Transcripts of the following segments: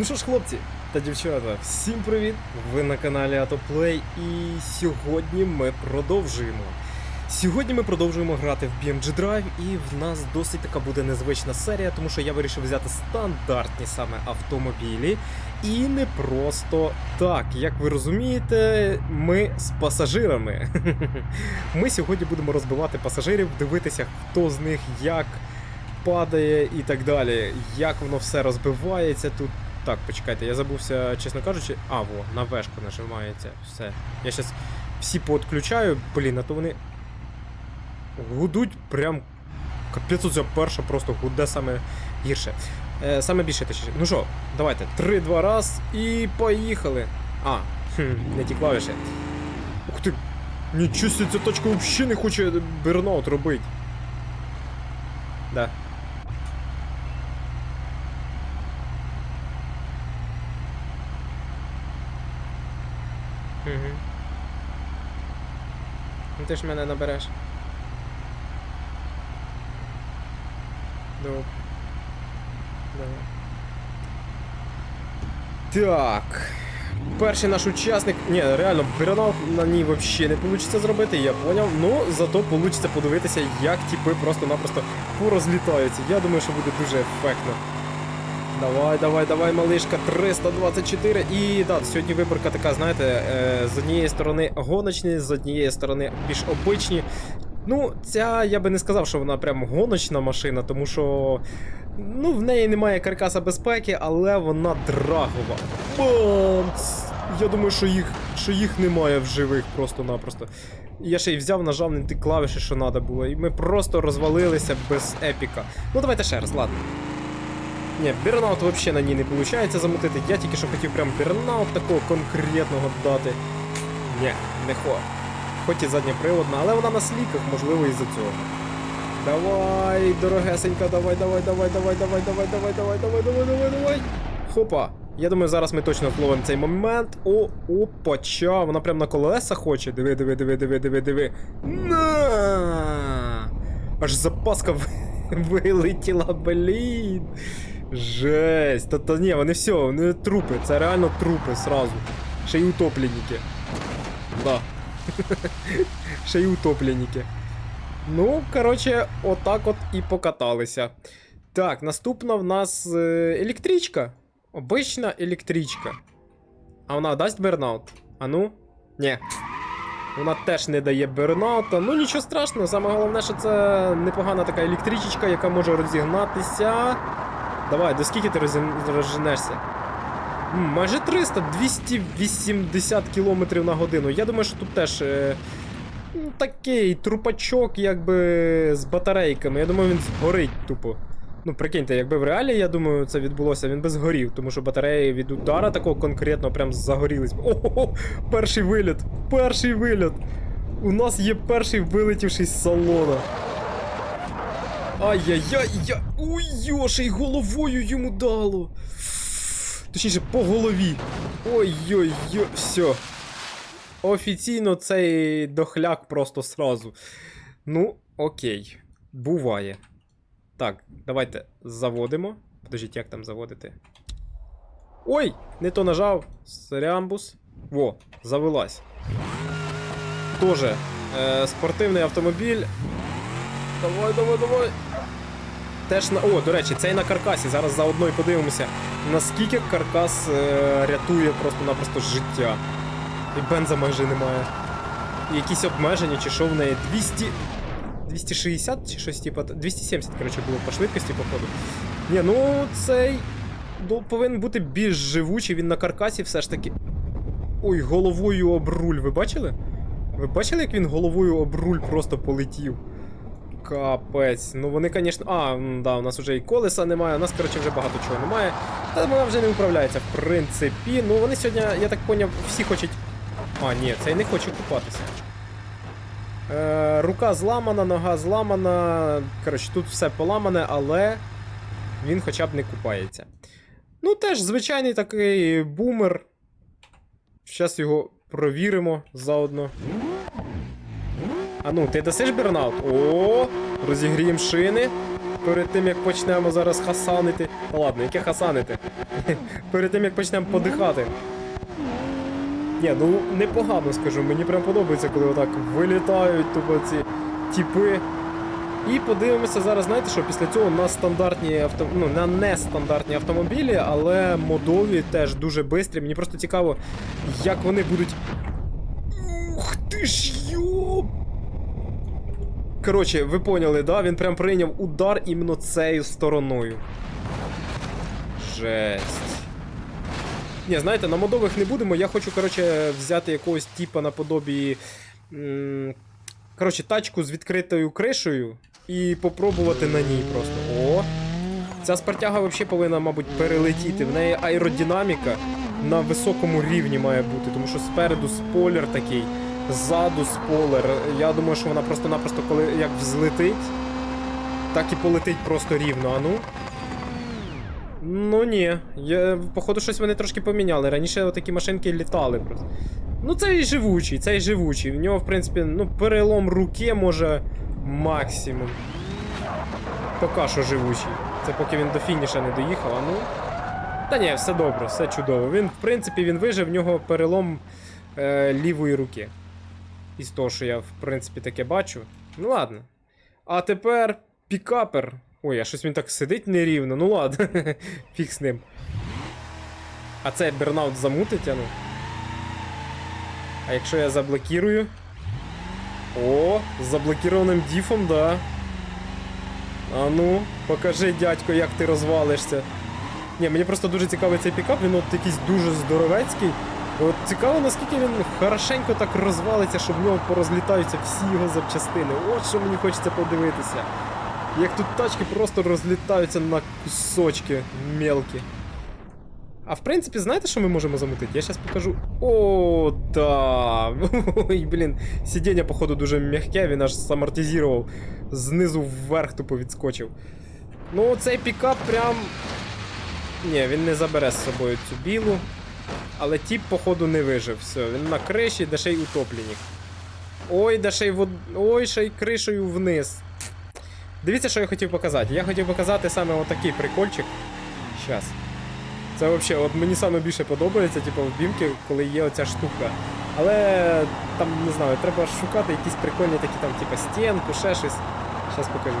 Ну що ж, хлопці та дівчата, всім привіт! Ви на каналі Autoplay і сьогодні ми продовжуємо. Сьогодні ми продовжуємо грати в BMG Drive, і в нас досить така буде незвична серія, тому що я вирішив взяти стандартні саме автомобілі. І не просто так. Як ви розумієте, ми з пасажирами. Ми сьогодні будемо розбивати пасажирів, дивитися, хто з них як падає і так далі. Як воно все розбивається тут. Так, почекайте, я забувся, чесно кажучи. А, во, на вешку нажимається. Все. Я зараз всі поотключаю, блін, а то вони гудуть прям. Капець оця перша просто гуде саме гірше. Е, саме більше точніше. Ну що, давайте, 3-2 раз і поїхали. А, хм, не ті клавіші. Ух ти! Нічого ця точка взагалі не хоче бернаут робити. Да. Угу. Ну ти ж мене набереш. Давай. Так. Перший наш учасник. Ні, реально, бернаут на ній взагалі не вийде зробити, я поняв. Ну, зато вийде подивитися, як типи просто-напросто порозлітаються. Я думаю, що буде дуже ефектно. Давай, давай, давай, малишка, 324. І да, сьогодні виборка така, знаєте, е, з однієї сторони гоночні, з однієї сторони більш обичні. Ну, ця я би не сказав, що вона прям гоночна машина, тому що ну, в неї немає каркаса безпеки, але вона драгова. Бамц! Я думаю, що їх, що їх немає в живих просто-напросто. Я ще й взяв, нажав на ті клавіші, що треба було, і ми просто розвалилися без епіка. Ну давайте ще раз, ладно. Ні, бернаут взагалі на ній не виходить замутити. Я тільки що хотів прям бернаут такого конкретного дати. Ні, не хо. Хоч і задньоприводна, але вона на сліках, можливо, із-за цього. Давай, дорогесенька, давай, давай, давай, давай, давай, давай, давай, давай, давай, давай, давай, давай. Хопа. Я думаю, зараз ми точно зловимо цей момент. О, опача, вона прям на колеса хоче. Диви, диви, диви, диви, диви, диви. На! Аж запаска вилетіла, блін. Жесть. Та, та ні, вони все, вони трупи. Це реально трупи сразу. Ще й утопленники. Да. Ще й утопленники. Ну, коротше, отак от і покаталися. Так, наступна в нас е, електричка. Обична електричка. А вона дасть бернаут? А ну? Ні. Вона теж не дає бернаута. Ну нічого страшного, саме головне, що це непогана така електричечка, яка може розігнатися. Давай, до скільки ти розженешся? Майже 300, 280 км на годину. Я думаю, що тут теж е, ну, такий трупачок, якби з батарейками. Я думаю, він згорить тупо. Ну, прикиньте, якби в реалі, я думаю, це відбулося, він би згорів, тому що батареї від удара такого конкретно прям загорілись. Ого, перший виліт! Перший виліт! У нас є перший вилетівший з салона. Ай-яй-яй, я. Ой, йошей, головою йому дало. Точніше, по голові. Ой-ой-ой, все. Офіційно цей дохляк просто сразу. Ну, окей. Буває. Так, давайте заводимо. Подождіть, як там заводити? Ой! Не то нажав. Срямбус. Во, завелась. Тоже е, спортивний автомобіль. Давай, давай, давай. Теж на. О, до речі, цей на каркасі. Зараз заодно і подивимося, наскільки каркас е, рятує просто-напросто життя. І бенза майже немає. І якісь обмеження, чи що в неї 200. 260 чи щось типу. 270, коротше, було по швидкості, походу. Ні, ну цей. повинен бути більш живучий, він на каркасі все ж таки. Ой, головою об руль, ви бачили? Ви бачили, як він головою об руль просто полетів? Капець. Ну вони, звісно. А, да, у нас вже і колеса немає, у нас, коротше, вже багато чого немає. Та вона вже не управляється, в принципі. Ну вони сьогодні, я так поняв, всі хочуть. А, ні, цей не хоче купатися. Е, рука зламана, нога зламана. Коротше, тут все поламане, але він хоча б не купається. Ну, теж звичайний такий бумер. Зараз його провіримо заодно. А ну, ти дасиш бернаут? О, розігріємо шини. перед тим як почнемо зараз хасанити. Та ладно, яке хасанити? перед тим як почнемо подихати. Ні, ну непогано скажу, мені прям подобається, коли отак вилітають тупо ці тіпи. І подивимося зараз, знаєте що, після цього на стандартні авто... ну, на нестандартні автомобілі, але модові теж дуже швидкі. Мені просто цікаво, як вони будуть. Ух ти ж йоп! Коротше, ви поняли, да? Він прям прийняв удар іменно цією стороною. Жесть. Ні, знаєте, на модових не будемо. Я хочу, коротше, взяти якогось типа наподобі. Коротше, тачку з відкритою кришею і попробувати на ній просто. О! Ця спартяга взагалі повинна, мабуть, перелетіти. В неї аеродинаміка на високому рівні має бути, тому що спереду спойлер такий, ззаду спойлер. Я думаю, що вона просто-напросто, коли як взлетить, так і полетить просто рівно. А ну. Ну ні, я, походу щось вони трошки поміняли. Раніше такі машинки літали. Ну цей живучий, цей живучий. В нього, в принципі, ну, перелом руки може максимум. Поки що живучий. Це поки він до фініша не доїхав, а ну. Та ні, все добре, все чудово. Він, в принципі, він вижив, в нього перелом е, лівої руки. Із того, що я, в принципі, таке бачу. Ну ладно. А тепер пікапер. Ой, а щось він так сидить нерівно. Ну ладно, фіг з ним. А це бернаут замутить, а ну. А якщо я заблокірую? О, з заблокірованим діфом, да. А ну, покажи, дядько, як ти розвалишся. Ні, мені просто дуже цікавий цей пікап, він от якийсь дуже здоровецький. І От цікаво, наскільки він хорошенько так розвалиться, щоб в нього порозлітаються всі його запчастини. От що мені хочеться подивитися. Як тут тачки просто розлітаються на кусочки мелкі. А в принципі, знаєте, що ми можемо замутити? Я зараз покажу. О, да. Ой, блін, сидіння, походу, дуже м'яке, він аж самортизував. Знизу вверх тупо відскочив. Ну, цей пікап прям. Ні, він не забере з собою цю білу. Але тіп, походу, не вижив. Все, він на криші, де ще й утопленник. Ой, де ще й вод... Ой, ще й кришею вниз. Дивіться, що я хотів показати. Я хотів показати саме отакий прикольчик. Щас. Це взагалі, от мені саме більше подобається, типу, в бімки, коли є оця штука. Але там, не знаю, треба шукати якісь прикольні такі там, типу, стінку, ще щось. Щас покажу.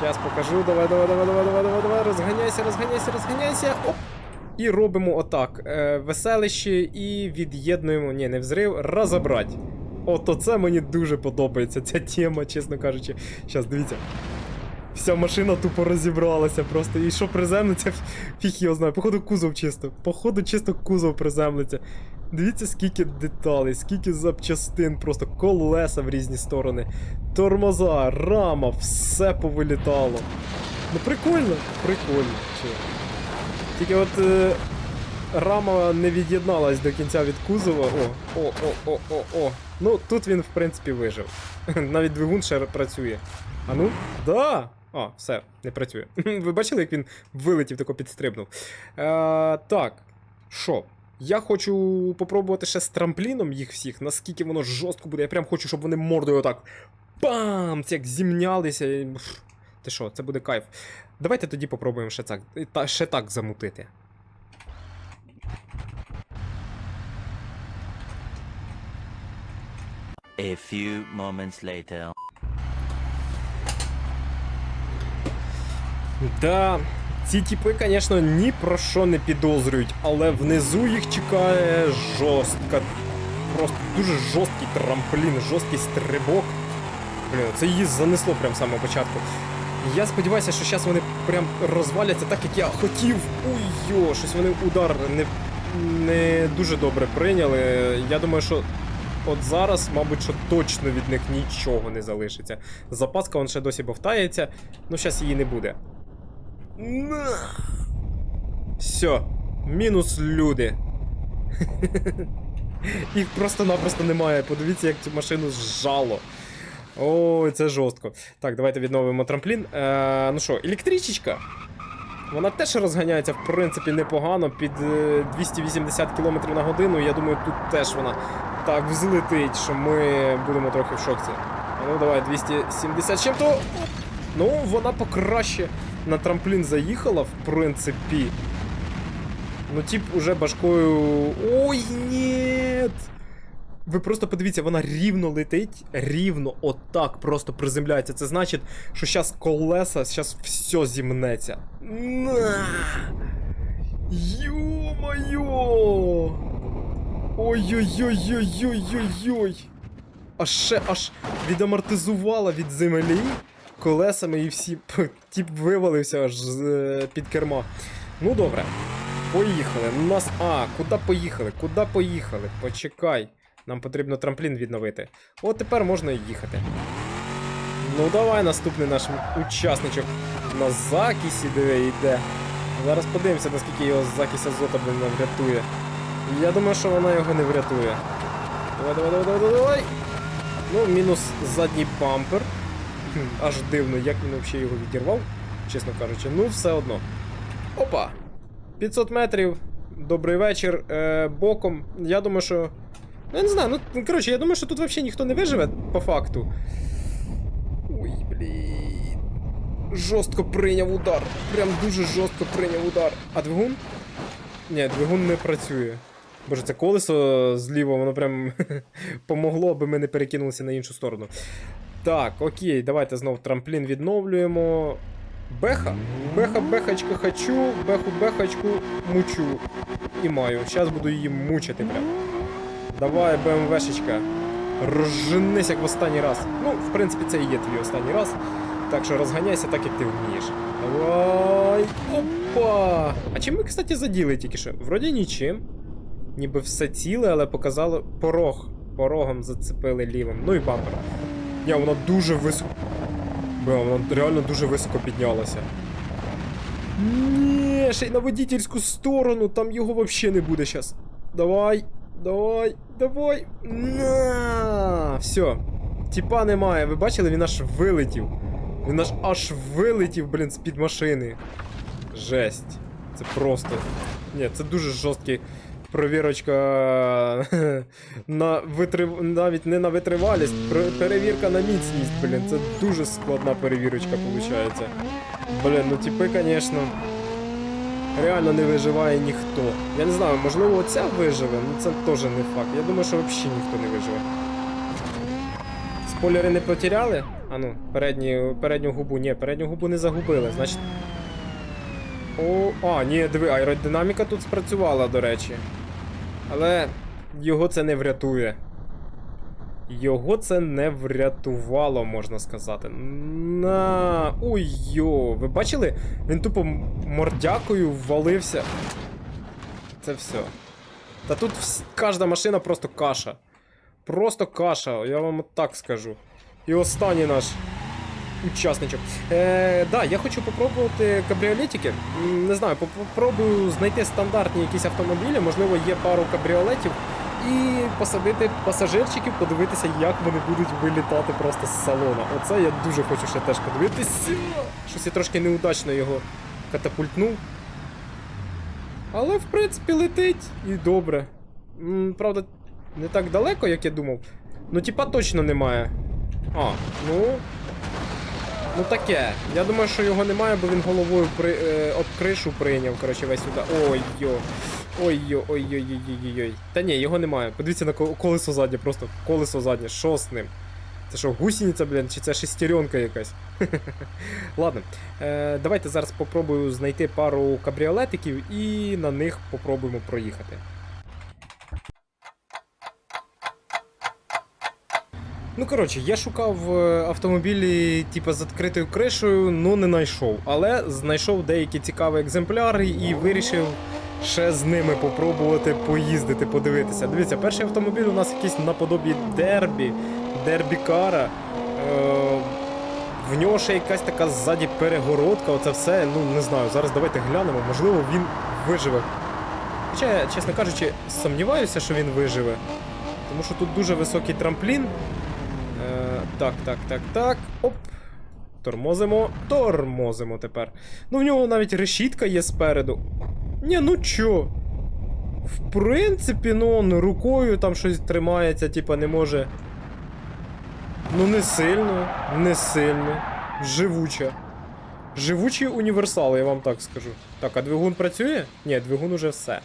Щас покажу. Давай, давай, давай, давай, давай, давай, давай. Розганяйся, розганяйся, розганяйся. Оп. І робимо отак. Е, веселище і від'єднуємо. Ні, не взрив, розібрати. От оце мені дуже подобається, ця тема, чесно кажучи. Щас, дивіться. Вся машина тупо розібралася просто. І що приземлиться, фіг його знає. Походу кузов чисто. Походу чисто кузов приземлиться. Дивіться, скільки деталей, скільки запчастин, просто колеса в різні сторони. Тормоза, рама, все повилітало. Ну прикольно, прикольно. Чи. Тільки от е, рама не від'єдналась до кінця від кузова. О, о, о, о, о, о. Ну, тут він, в принципі, вижив. Навіть двигун ще працює. А ну? Да! А, все, не працює. Ви бачили, як він вилетів, тако підстрибнув. Е, так, що? Я хочу попробувати ще з трампліном їх всіх, наскільки воно жорстко буде. Я прям хочу, щоб вони мордою отак. Бам! Це як зімнялися. Ти що, це буде кайф. Давайте тоді попробуємо ще так, та, ще так замутити. A few moments later. Да, ці тіпи, звісно, ні про що не підозрюють, але внизу їх чекає жорстка. Просто дуже жорсткий трамплін, жорсткий стрибок. Блін, це її занесло прямо з самого початку. Я сподіваюся, що зараз вони прям розваляться так, як я хотів. Ой-йо, щось вони удар не, не дуже добре прийняли. Я думаю, що от зараз, мабуть, що точно від них нічого не залишиться. Запаска он ще досі бовтається, ну зараз її не буде. Все, мінус люди. Їх просто-напросто немає. Подивіться, як цю машину зжало. Ой, це жорстко. Так, давайте відновимо трамплін. Е, ну що, електричечка. Вона теж розганяється, в принципі, непогано під е, 280 км на годину. Я думаю, тут теж вона так взлетить, що ми будемо трохи в шоці. Ну давай, 270 чим-то. Ну, вона покраще на трамплін заїхала, в принципі. Ну, тип, уже башкою. Ой! Ви просто подивіться, вона рівно летить, рівно отак просто приземляється. Це значить, що зараз колеса, зараз все зімнеться. На! Ё-моё! Ой-ой-ой-ой-ой-ой-ой! Аж ще аж відамортизувала від землі колесами і всі. Тіп вивалився аж з е, під керма. Ну добре. Поїхали. Нас. А, куди поїхали? Куди поїхали? Почекай. Нам потрібно трамплін відновити. От тепер можна і їхати. Ну давай наступний наш учасничок на закісі, диви, йде. Зараз подивимося, наскільки його закісь азота блин, врятує. Я думаю, що вона його не врятує. Давай, давай, давай, давай, давай. Ну, мінус задній бампер. Аж дивно, як він взагалі його відірвав, чесно кажучи. Ну, все одно. Опа! 500 метрів. Добрий вечір. Е, боком. Я думаю, що. Ну, я не знаю, ну, коротше, я думаю, що тут взагалі ніхто не виживе, по факту. Ой, блін. Жорстко прийняв удар. Прям дуже жорстко прийняв удар. А двигун? Ні, двигун не працює. Боже, це колесо зліва, воно прям помогло, аби ми не перекинулися на іншу сторону. Так, окей, давайте знов трамплін відновлюємо. Беха. Беха, бехачка хочу, беху, бехачку мучу. І маю. Зараз буду її мучити прям. Давай, БМВшечка. Розженись як в останній раз. Ну, в принципі, це і є твій останній раз. Так що розганяйся так, як ти вмієш. Давай. Опа! А чим ми, кстати, заділи тільки що? Вроді нічим. Ніби все ціле, але показало порог. Порогом зацепили лівим. Ну і бампер. Ні, вона дуже високо. Бля, вона реально дуже високо піднялася. Ні, ще й на водительську сторону, там його взагалі не буде зараз. Давай, давай, давай. На! Все. Тіпа немає. Ви бачили, він аж вилетів. Він аж аж вилетів, блін, з-під машини. Жесть. Це просто. Ні, це дуже жорсткий провірочка на витрив... навіть не на витривалість, перевірка на міцність, блін. Це дуже складна перевірочка, виходить. Блін, ну типи, звісно. Реально не виживає ніхто. Я не знаю, можливо, оця виживе, ну це теж не факт. Я думаю, що взагалі ніхто не виживе. Спойлери не потеряли? А ну, передню, передню губу. Ні, передню губу не загубили. Значить. О, а, ні, диви, аеродинаміка тут спрацювала, до речі. Але його це не врятує. Його це не врятувало, можна сказати. На. Ой йо, ви бачили? Він тупо мордякою ввалився. Це все. Та тут вс- кожна машина просто каша. Просто каша, я вам так скажу. І останній наш учасничок. Е, да, я хочу попробувати кабріолетики. Не знаю, попробую знайти стандартні якісь автомобілі, можливо, є пару кабріолетів, і посадити пасажирчиків, подивитися, як вони будуть вилітати просто з салона. Оце я дуже хочу ще теж подивитися. Щось я трошки неудачно його катапультнув. Але, в принципі, летить і добре. Правда, не так далеко, як я думав. Ну, типа точно немає. А, ну. Ну таке. Я думаю, що його немає, бо він головою при, е, об кришу прийняв, коротше, весь удар. Ой-йо. Ой-йо, ой-ой-ой-ой-ой. Та ні, його немає. Подивіться на колесо заднє, просто колесо заднє. Що з ним? Це що, гусениця, блін, чи це шестеренка якась? Ладно. Е, давайте зараз попробую знайти пару кабріолетиків і на них попробуємо проїхати. Ну, коротше, я шукав е, автомобілі, типу, з відкритою кришею, ну не знайшов. Але знайшов деякі цікаві екземпляри і вирішив ще з ними попробувати поїздити, подивитися. Дивіться, перший автомобіль у нас якийсь наподобі дербі, дербі кара. Е, в нього ще якась така ззаді перегородка, оце все, ну не знаю. Зараз давайте глянемо, можливо, він виживе. Хоча, чесно кажучи, сумніваюся, що він виживе. Тому що тут дуже високий трамплін. Е, так, так, так, так. Оп. Тормозимо, тормозимо тепер. Ну, в нього навіть решітка є спереду. Ні, ну чо? В принципі, ну он рукою там щось тримається, типа не може. Ну, не сильно, не сильно. Живуча. Живучий універсал, я вам так скажу. Так, а двигун працює? Ні, двигун уже все.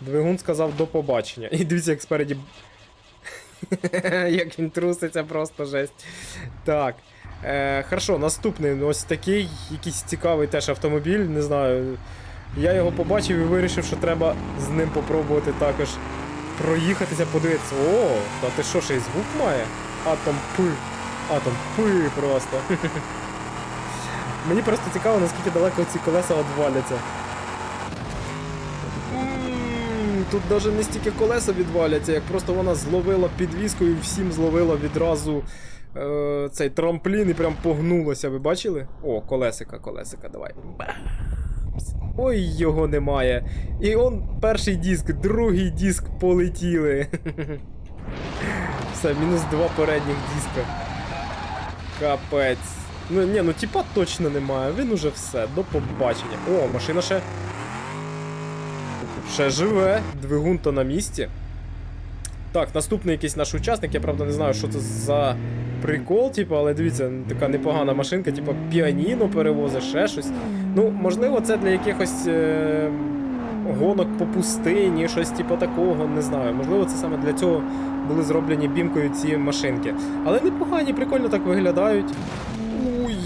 Двигун сказав до побачення. І дивіться, як спереді. як він труситься, просто жесть. Так. Е, хорошо, наступний ось такий, якийсь цікавий теж автомобіль, не знаю. Я його побачив і вирішив, що треба з ним попробувати також проїхатися, подивитися. О, та ти що, ще й звук має? Атом пи. Атом пи просто. Мені просто цікаво, наскільки далеко ці колеса відваляться. Тут навіть не стільки колеса відваляться, як просто вона зловила підвіску і всім зловила відразу е, цей трамплін і прям погнулася. Ви бачили? О, колесика, колесика, давай. Ой, його немає. І он перший диск, другий диск полетіли. Все, мінус два передніх диска. Капець. Ну ні, ну типа точно немає. Він уже все, до побачення. О, машина ще. Ще живе, двигун то на місці. Так, наступний якийсь наш учасник, я правда не знаю, що це за прикол, типу, але дивіться, така непогана машинка, типу піаніно перевозить, ще щось. Ну, можливо, це для якихось е- гонок по пустині, щось типу такого, не знаю. Можливо, це саме для цього були зроблені бімкою ці машинки. Але непогані, прикольно так виглядають. Уй,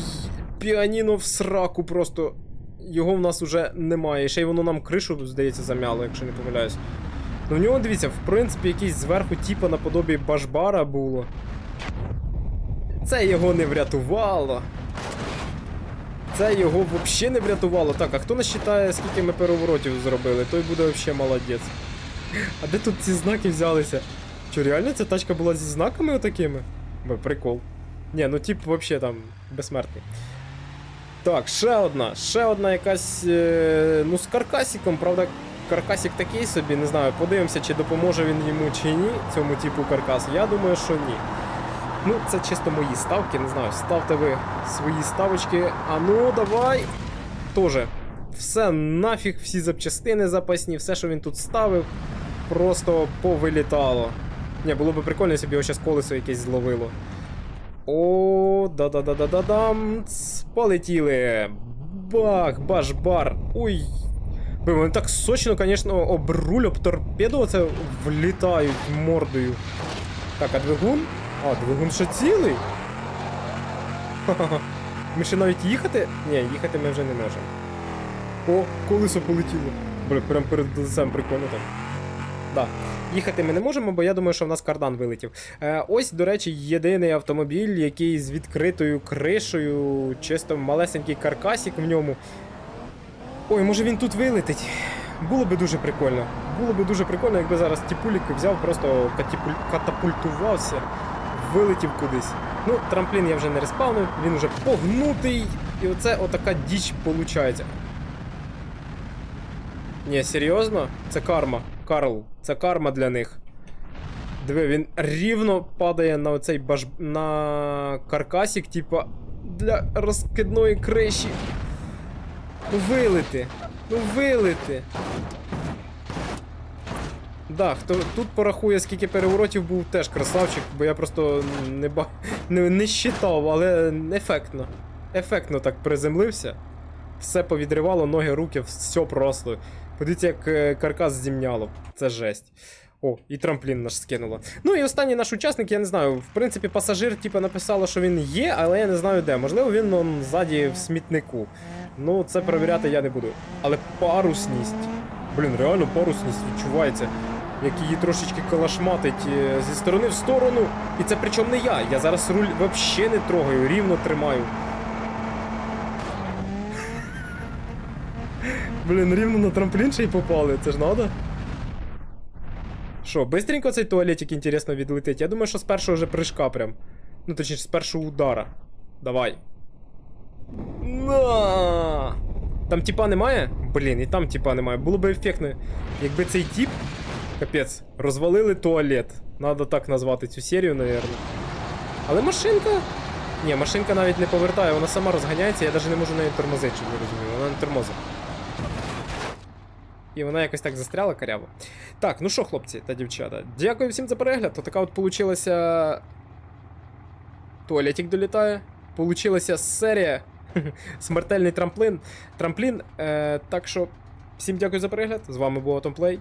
піаніно в сраку просто. Його в нас уже немає. Ще й воно нам кришу, здається, зам'яло, якщо не помиляюсь. Ну в нього, дивіться, в принципі, якийсь зверху типа наподобі башбара було. Це його не врятувало. Це його взагалі не врятувало. Так, а хто насчитає, скільки ми переворотів зробили, той буде взагалі молодець. А де тут ці знаки взялися? Чи реально ця тачка була зі знаками отакими? Прикол. Ні, ну тип взагалі там безсмертний. Так, ще одна, ще одна якась. Е, ну, з каркасиком, правда, каркасик такий собі, не знаю, подивимося, чи допоможе він йому чи ні, цьому типу каркасу. Я думаю, що ні. Ну, це чисто мої ставки, не знаю, ставте ви свої ставочки. А ну, давай. Тоже. Все нафіг, всі запчастини запасні, все, що він тут ставив, просто повилітало. Ні, було б прикольно, якщо б його зараз колесо якесь зловило. О, да-да-да-да-да-дам. Полетіли. Бах, баш-бар. Ой. Блин, вони так сочно, звісно, об руль, об торпеду це влітають мордою. Так, а двигун? А, двигун ще цілий? Ми ще навіть їхати? Ні, їхати ми вже не можемо. О, колесо полетіло. Бля, прям перед лицем прикольно так. Да. Їхати ми не можемо, бо я думаю, що в нас кардан вилетів. Е, ось, до речі, єдиний автомобіль, який з відкритою кришею, чисто малесенький каркасик в ньому. Ой, може він тут вилетить. Було би дуже прикольно. Було би дуже прикольно, якби зараз тіпулік взяв, просто катіпуль- катапультувався, вилетів кудись. Ну, трамплін я вже не респавнив, він вже погнутий. І оце отака діч виходить. Ні, серйозно? Це карма. Карл, це карма для них. Диви, він рівно падає на оцей баш... на каркасик, типа, для розкидної криші. Ну вилити. Ну вилити. Да, хто тут порахує, скільки переворотів був теж красавчик, бо я просто не ба... не, не щитав, але ефектно. Ефектно так приземлився. Все повідривало, ноги, руки, все просто. Подивіться, як е, каркас зімняло. Це жесть. О, і трамплін наш скинуло. Ну і останній наш учасник, я не знаю. В принципі, пасажир типу, написало, що він є, але я не знаю де. Можливо, він он ззаді в смітнику. Ну, це перевіряти я не буду. Але парусність. Блін, реально парусність відчувається. Як її трошечки калашматить е, зі сторони в сторону. І це причому не я. Я зараз руль взагалі не трогаю, рівно тримаю. Блін, рівно на трамплін ще й попали, це ж надо. Що, бистренько цей туалетик, інтересно, відлетить? Я думаю, що з першого вже прыжка прям. Ну, точніше, з першого удара. Давай. На! Там типа немає? Блін, і там типа немає. Було б ефектно, якби цей тип. Капець, розвалили туалет. Надо так назвати цю серію, навірно. Але машинка. Ні, машинка навіть не повертає, вона сама розганяється, я навіть не можу нею тормозити, щоб ви розуміли. Вона не тормозить. І вона якось так застряла каряво. Так, ну що, хлопці та дівчата, дякую всім за перегляд. То така от получилася. Туалетик долітає. получилася серія. Смертельний трамплин. Трамплін. Е, так що, всім дякую за перегляд. З вами був Атомплей.